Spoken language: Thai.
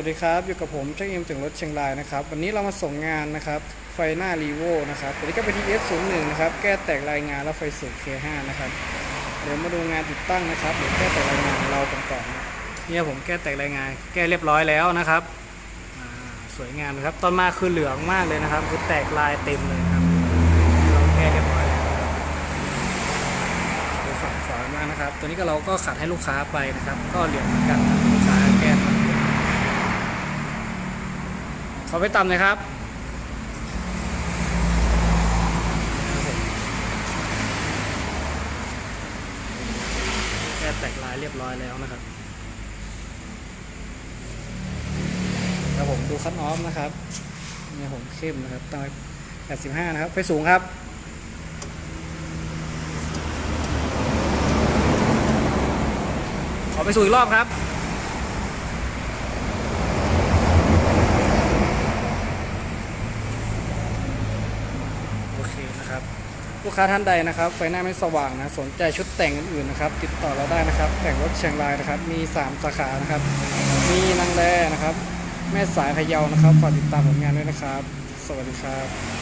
วัสดีครับ อยู่กับผมเจ้าเอ็มถึงรถเชียงรายนะครับ วันนี้เรามาส่งงานนะครับ ไฟหน้ารีโวนะครับตัวนี้ก็เป็น TS01 นะครับ แก้แตกรายงานแล้วไฟสูง K5 นะครับ เดี๋ยวมาดูงานติดตั้งนะครับเดี๋ยวแก้แตกรายงานเรากันก่อนนะเนี่ยผมแก้แตกรายงาน แก้เรียบร้อยแล้วนะครับ สวยงามนะครับ ตอนมาคือเหลืองมากเลยนะครับ คือแตกลายเต็มเลยครับ เราแก้เรียบร้อยแล้วดูฝั่งขวามากนะครับ ตัวนี้ก็เราก็ขัดให้ลูกค้าไปนะครับ ก็เหลืองเหมือนกันลูกค้าแก้ทำ เขาไปต่ำเลยครับแก้แตกลายเรียบร้อยแล้วนะครับแล้วผมดูคัดออฟนะครับเนี่ยผมเข้มนะครับตั้งไว้85นะครับไฟสูงครับขอไปสูงอีกรอบครับ เคนะครับ ลูกค้าท่านใดนะครับ ไฟหน้าไม่สว่างนะ สนใจชุดแต่งอื่นๆนะครับ ติดต่อเราได้นะครับ แต่งรถเชียงรายนะครับ มี 3 สาขานะครับ มีนางแรนะครับ แม่สายพะเยานะครับ ฝากติดตามผลงานด้วยนะครับ สวัสดีครับ